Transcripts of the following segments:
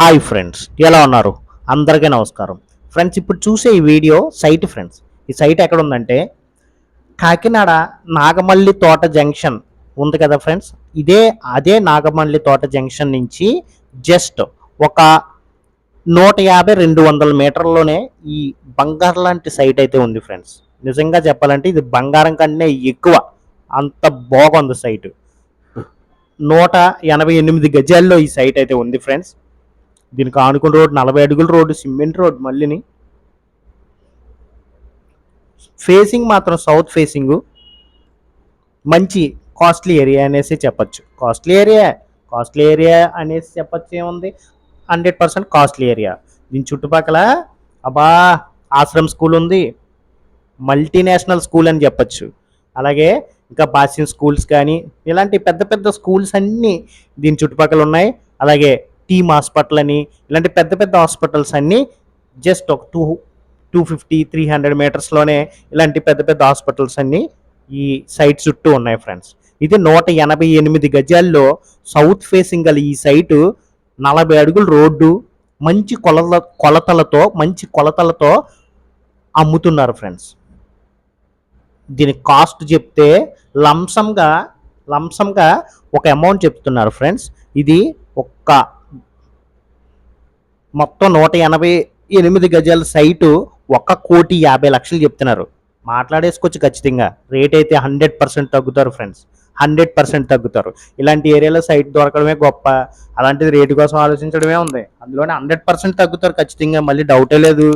Hi friends ఎలా ఉన్నారు? అందరికీ నమస్కారం. ఫ్రెండ్స్ ఇప్పుడు చూసే ఈ వీడియో సైట్ ఫ్రెండ్స్. ఈ సైట్ ఎక్కడ ఉందంటే కాకినాడ నాగమల్లి తోట జంక్షన్ ఉంది కదా ఫ్రెండ్స్? ఇదే అదే నాగమల్లి తోట జంక్షన్ నుంచి జస్ట్ ఒక నూట యాభై రెండు వందల మీటర్లోనే ఈ బంగారం లాంటి సైట్ అయితే ఉంది ఫ్రెండ్స్. నిజంగా చెప్పాలంటే ఇది బంగారం కంటే ఎక్కువ అంత బాగుంది సైటు. నూట ఎనభై ఎనిమిది గజాల్లో ఈ సైట్ అయితే ఉంది ఫ్రెండ్స్. దీనికి ఆనుకున్న రోడ్డు నలభై అడుగుల రోడ్డు సిమెంట్ రోడ్ మళ్ళీని ఫేసింగ్ మాత్రం సౌత్ ఫేసింగ్ మంచి కాస్ట్లీ ఏరియా అనేసి చెప్పచ్చు. కాస్ట్లీ ఏరియా కాస్ట్లీ ఏరియా అనేసి చెప్పచ్చు ఏముంది? హండ్రెడ్ పర్సెంట్ కాస్ట్లీ ఏరియా దీని చుట్టుపక్కల అబ్బా ఆశ్రమ్ స్కూల్ ఉంది. మల్టీనేషనల్ స్కూల్ అని చెప్పచ్చు. అలాగే ఇంకా బాసిన్ స్కూల్స్ కానీ ఇలాంటి పెద్ద పెద్ద స్కూల్స్ అన్నీ దీని చుట్టుపక్కల ఉన్నాయి. అలాగే టీమ్ హాస్పిటల్ అని ఇలాంటి పెద్ద పెద్ద హాస్పిటల్స్ అన్నీ జస్ట్ ఒక two two fifty three hundred మీటర్స్లోనే ఇలాంటి పెద్ద పెద్ద హాస్పిటల్స్ అన్నీ ఈ సైట్ చుట్టూ ఉన్నాయి ఫ్రెండ్స్. ఇది నూట ఎనభై ఎనిమిది గజాల్లో సౌత్ ఫేసింగ్ గల ఈ సైటు నలభై అడుగుల రోడ్డు మంచి కొలత కొలతలతో మంచి కొలతలతో అమ్ముతున్నారు ఫ్రెండ్స్. దీని కాస్ట్ చెప్తే లంసంగా లంసంగా ఒక అమౌంట్ చెప్తున్నారు ఫ్రెండ్స్. ఇది ఒక్క మొత్తం నూట ఎనభై ఎనిమిది గజాల సైటు ఒక్క కోటి యాభై లక్షలు చెప్తున్నారు. మాట్లాడేసుకోవచ్చు ఖచ్చితంగా. రేట్ అయితే హండ్రెడ్ పర్సెంట్ తగ్గుతారు ఫ్రెండ్స్. హండ్రెడ్ పర్సెంట్ తగ్గుతారు. ఇలాంటి ఏరియాలో సైట్ దొరకడమే గొప్ప. అలాంటిది రేటు కోసం ఆలోచించడమే ఉంది. అందులోనే హండ్రెడ్ పర్సెంట్ తగ్గుతారు ఖచ్చితంగా. మళ్ళీ డౌటే లేదు.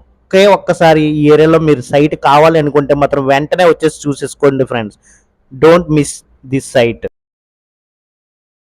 ఒకే ఒక్కసారి ఈ ఏరియాలో మీరు సైట్ కావాలి అనుకుంటే మాత్రం వెంటనే వచ్చేసి చూసేసుకోండి friends. Don't miss this site